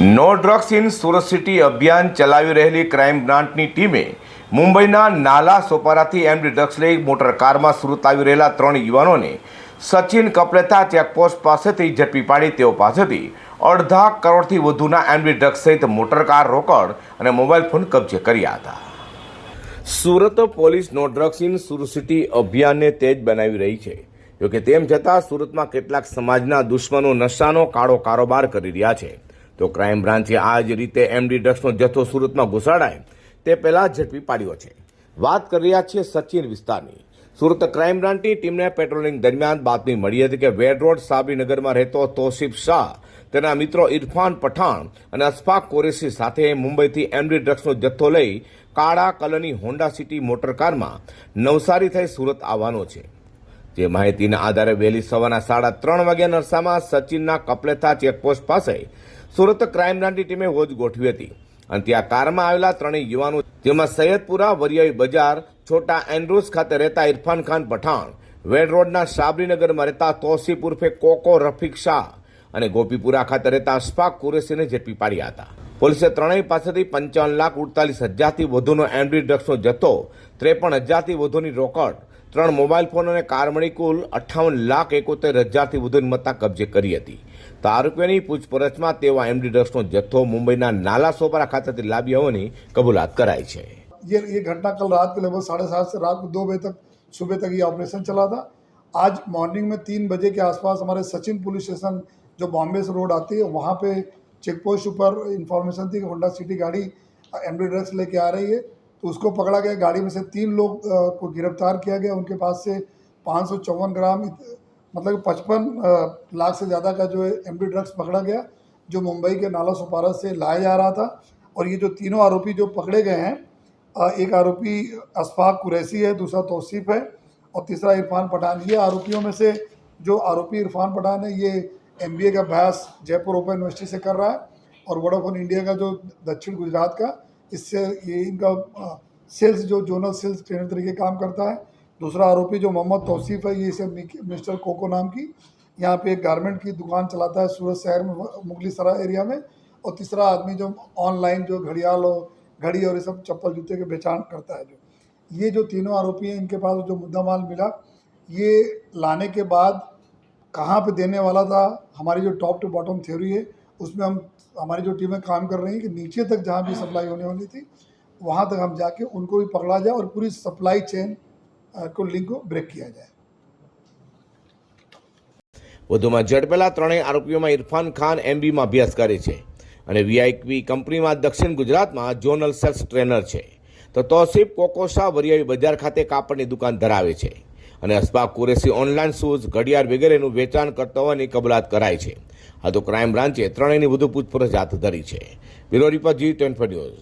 No drugs in Surat city અભિયાન ચલાવી રહેલી ક્રાઇમ બ્રાન્ચની ટીમે મુંબઈના નાલા સોપારાથી એમડી ડ્રગ્સ લઈ મોટર કારમાં સુરત આવી રહેલા ત્રણ યુવાનોને સચિન કપલેતા ચેકપોસ્ટ પાસેથી ઝડપી પાડી તેઓ પાસેથી અડધા કરોડથી વધુના એમડી ડ્રગ્સ સહિત મોટર કાર રોકડ અને મોબાઈલ ફોન કબજે કર્યા હતા. Surat police no drugs in Surat city અભિયાનને તેજ બનાવી રહી છે. જોકે તેમ છતાં સુરતમાં કેટલાક સમાજના દુશ્મનો નશાનો કાળો કારોબાર કરી રહ્યા છે. તો ક્રાઇમ બ્રાન્ચે આ જ રીતે એમડી ડ્રગ્સનો જથ્થો સુરતમાં ઘુસાડાય. તે પહેલાં ઝડપી પાડ્યો છે. વાત કરી રહ્યા છીએ સચિન વિસ્તારની. સુરત ક્રાઇમ બ્રાન્ચની ટીમને પેટ્રોલિંગ દરમિયાન બાતમી મળી હતી કે વેડ રોડ સાબરીનગરમાં રહેતો તોસીફ શાહ, તેના મિત્રો ઇરફાન પઠાણ અને અશફાક કોરેસી સાથે મુંબઈથી એમડી ડ્રગ્સનો જથ્થો લઈ કાળા કલરની હોન્ડા સિટી મોટર કારમાં નવસારી થઈ સુરત આવવાનો છે. જે માહિતીના આધારે વહેલી સવારના સાડા ત્રણ વાગ્યા નરસામાં સચિનના કપલેથા ચેકપોસ્ટ પાસે સુરત ક્રાઇમ બ્રાન્ચની ટીમે હોજ ગોઠવી હતી. અને ત્યાં કારમાં આવેલા ત્રણેય યુવાનો, જેમાં સૈયદપુરા વરિયાઈ બજાર, છોટા એન્ડ્રુસ ખાતે રહેતા ઇરફાન ખાન પઠાણ, વેડ રોડના સાબરીનગરમાં રહેતા તોસીફ ઉર્ફે કોકો રફીક શાહ અને ગોપીપુરા ખાતે રહેતા અશફાક કુરેશીને ઝડપી પાડ્યા હતા. પોલીસે ત્રણેય પાસેથી પંચાવન લાખ ઉડતાલીસ હજારથી વધુનો એમડી ડ્રગ્સનો જથ્થો, ત્રેપન હજારથી વધુની રોકડ ત્રણ મોબાઈલ ફોન અને કાર મળી કુલ અઠ્ઠાવન લાખ એકોતેર હજારથી વધુની મત્તા કબજે કરી હતી તો આરોપીઓની પૂછપરછમાં તેઓ એમડી ડ્રગ્સનો જથ્થો મુંબઈના નાલા સોપારા ખાતેથી લાવ્યા હોવાની કબૂલાત કરાઈ છે ये ये घटना कल रात के लगभग साढ़े सात से रात को दो बजे तक सुबह तक ये ऑपरेशन चला था आज मॉर्निंग में तीन बजे के आसपास हमारे सचिन पुलिस स्टेशन जो बॉम्बे से रोड आती है वहाँ पे चेक पोस्ट ऊपर इन्फॉर्मेशन थी कि होंडा सिटी गाड़ी एम ड्रग्स लेके आ रही है तो उसको पकड़ा गया, गाड़ी में से तीन लोग को गिरफ़्तार किया गया। उनके पास से पाँच सौ चौवन ग्राम मतलब पचपन लाख से ज़्यादा का जो है एम ड्रग्स पकड़ा गया, जो मुंबई के नाला सुपारा से लाया जा रहा था। और ये जो तीनों आरोपी जो पकड़े गए हैं एक आरोपी अशफाक कुरैसी है, दूसरा तोसीफ है, और तीसरा इरफान पठान। ये आरोपियों में से जो आरोपी इरफान पठान है, ये एमबीए का अभ्यास जयपुर ओपन यूनिवर्सिटी से कर रहा है, और वोडाफोन इंडिया का जो दक्षिण गुजरात का इससे ये इनका सेल्स जो जोनल सेल्स ट्रेनर तरीके काम करता है। दूसरा आरोपी जो मोहम्मद तौसीफ है, ये इसे मिस्टर कोको नाम की। यहाँ पे एक गारमेंट की दुकान चलाता है सूरत शहर में मुगली सरा एरिया में। और तीसरा आदमी जो ऑनलाइन जो घड़ियाल हो घड़ी और ये सब चप्पल जूते की पहचान करता है जो। ये जो तीनों आरोपी हैं, इनके पास जो मुद्दा माल मिला, ये लाने के बाद कहाँ पे देने वाला था, हमारी जो टॉप टू बॉटम थ्योरी है उसमें हम हमारी जो टीमें काम कर रही हैं कि नीचे तक जहाँ भी सप्लाई होने वाली थी वहाँ तक हम जाके उनको भी पकड़ा जाए और पूरी सप्लाई चेन अ, को लिंक को ब्रेक किया जाए વધુમાં ઝડપેલા ત્રણેય આરોપીઓમાં ઇરફાન ખાન એમબીમાં અભ્યાસ કરે છે અને વીઆઈપી કંપનીમાં દક્ષિણ ગુજરાતમાં જોનલ સેલ્સ ટ્રેનર છે તો તોસીફ કોકોશા વરિયાળી બજાર ખાતે કાપડની દુકાન ધરાવે છે અને અસબાક કુરેશી ઓનલાઈન શૂઝ ઘડિયાળ વગેરેનું વેચાણ કરતા હોવાની કબૂલાત કરાઈ છે. આ તો ક્રાઇમ બ્રાન્ચે ત્રણેયની વધુ પૂછપરછ હાથ ધરી છે. Bureau report G twenty news.